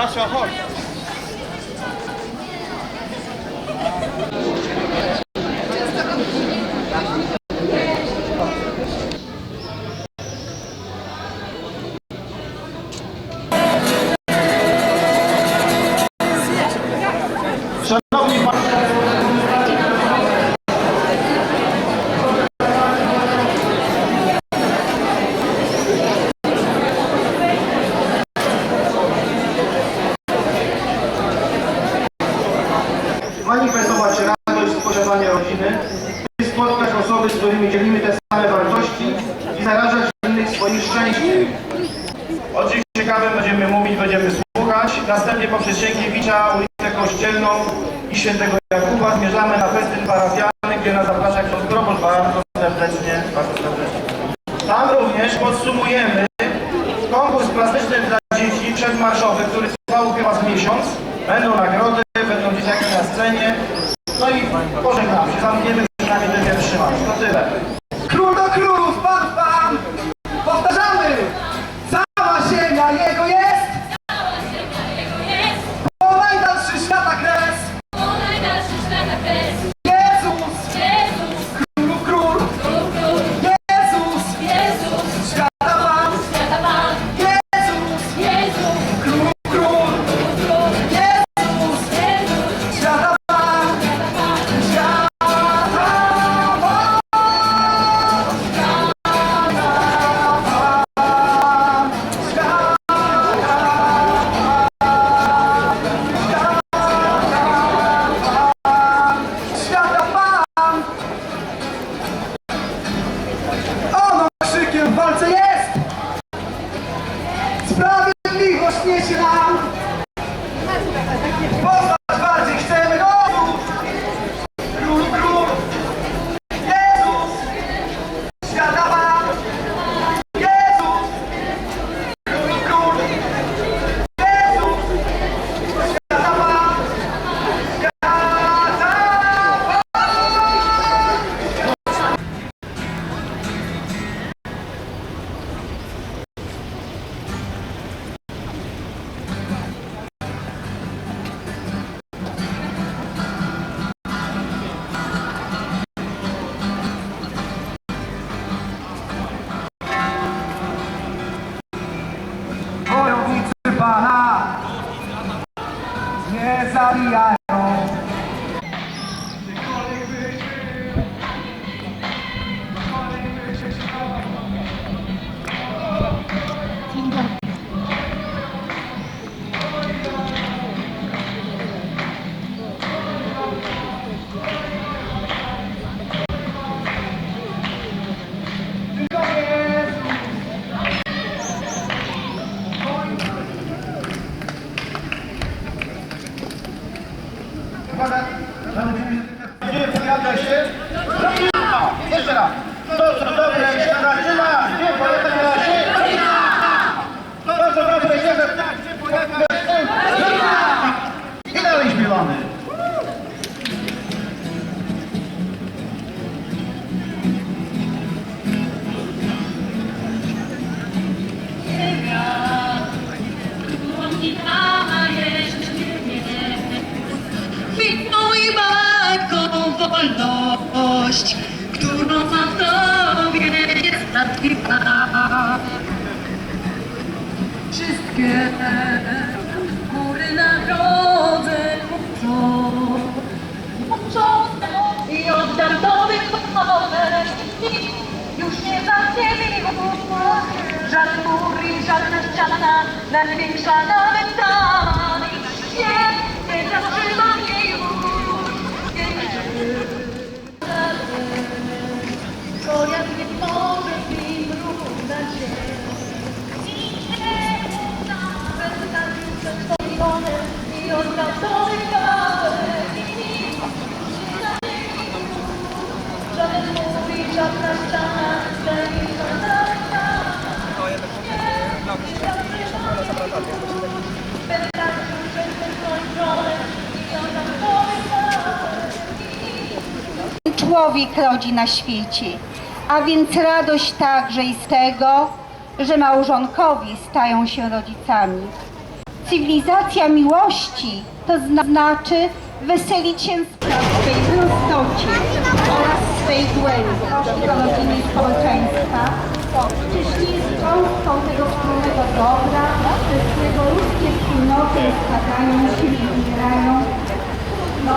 Proszę, chodź. Szanowni Państwo, wartości i zarażać innych swoim szczęściem. O czymś ciekawym będziemy mówić, będziemy słuchać. Następnie poprzez Sienkiewicza, ulicę Kościelną i Świętego Jakuba zmierzamy na festyn parafialny, gdzie nas zaprasza ksiądz Proboszcz bardzo serdecznie, bardzo serdecznie. Tam również podsumujemy konkurs plastyczny dla dzieci przedmarszowy, który trwał chyba z miesiąc. Będą nagrody, będą dzieciaki na scenie. No i pożegnam się, zamkniemy Yes. Nie nie pojadę się. Robina! Jeszcze raz. Dobrze, dobre, jeszcze zaczyna. Nie pojadę się. Bardzo dobre, jeszcze I wolność, którą mam w tobie jest prawdziwa. Wszystkie góry na drodze muszą, muszą i oddam tobie chwałę. Już nie ust, żaden mur i żadna ściana, największa nawet ta. Człowiek rodzi na świecie, a więc radość także i z tego, że małżonkowie stają się rodzicami. Cywilizacja miłości to zna- znaczy weselić się w swej prostocie oraz swej głębi. Stanowienie społeczeństwa, czyż nie jest cząstką tego wspólnego dobra, bez którego ludzkie wspólnoty spadają się i umierają? No,